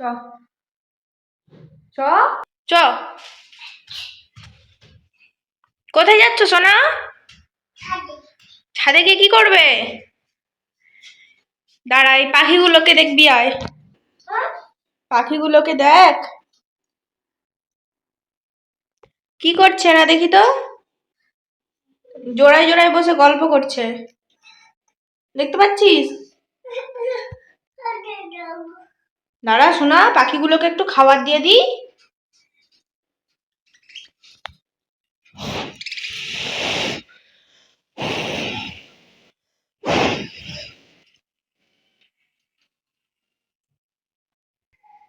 চ। চ। চ। কোথায় যাচ্ছ সোনা? ছাদে গিয়ে কি করবে? দাঁড়াই পাখিগুলোকে দেখবি আয়। পাখিগুলোকে দেখ। কি করছে না দেখি তো। জোড়ায় জোড়ায় বসে গল্প করছে। দেখতে পাচ্ছিস? দাঁড়া শোনা পাখিগুলোকে একটু খাবার দিয়ে দিই।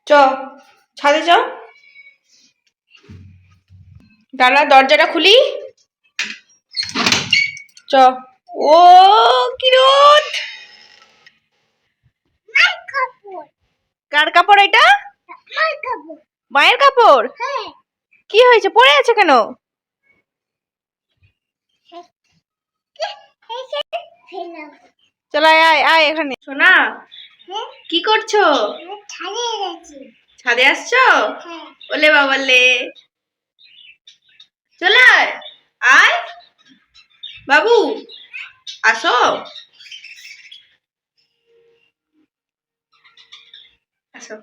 চ, ছাদে চ। দাঁড়া, দরজাটা খুলি। চ। ও, কি রোদ! কার কাপড় এটা? মায়ের কাপড়। কি হয়েছে? পড়ে আছে কেন? চলো আয় আয় এখানে। সোনা কি করছ? ছাদে আসছো? ওলে বাবালে চলে আয়। আয়। বাবু আসো। আছো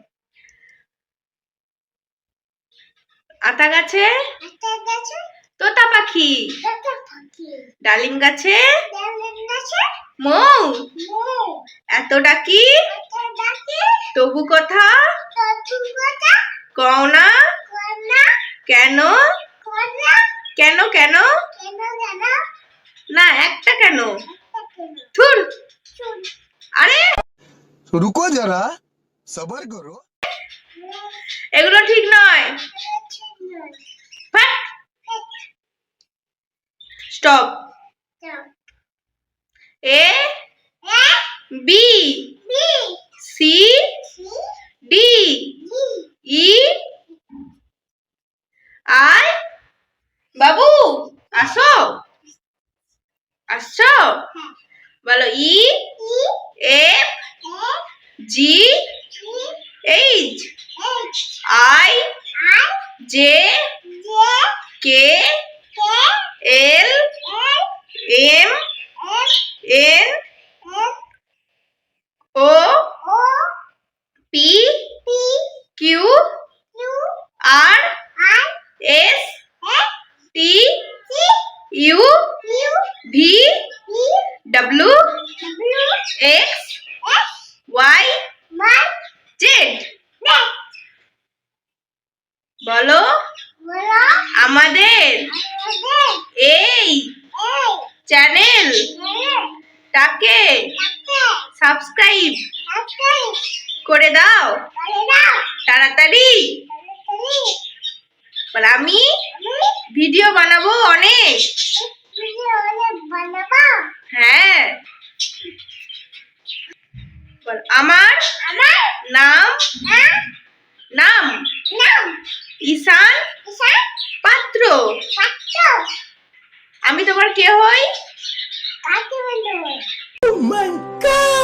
আতা গাছে? তোতা পাখি। ডালিম গাছে? মৌ। এত ডাকি? তবু কথা? কও কেন? কেন কেন? না একটা কেন? থুর আরে! রুকো যারা। সবর করো। এগুলো ঠিক নয়। হ্যাঁ। Stop. A, B, C, D, E, I. বাবু, আসো। আসো বলো, E, F, G H I J K L M N O P Q R S T U V W X Y বলো। আমাদের। এই। চ্যানেল। টাকে সাবস্ক্রাইব। করে দাও। তাড়াতাড়ি। আমি ভিডিও বানাবো অনেক। হ্যাঁ। আমার নাম নাম ঈশান পাত্র। আমি তোমার কে হই? Oh my god!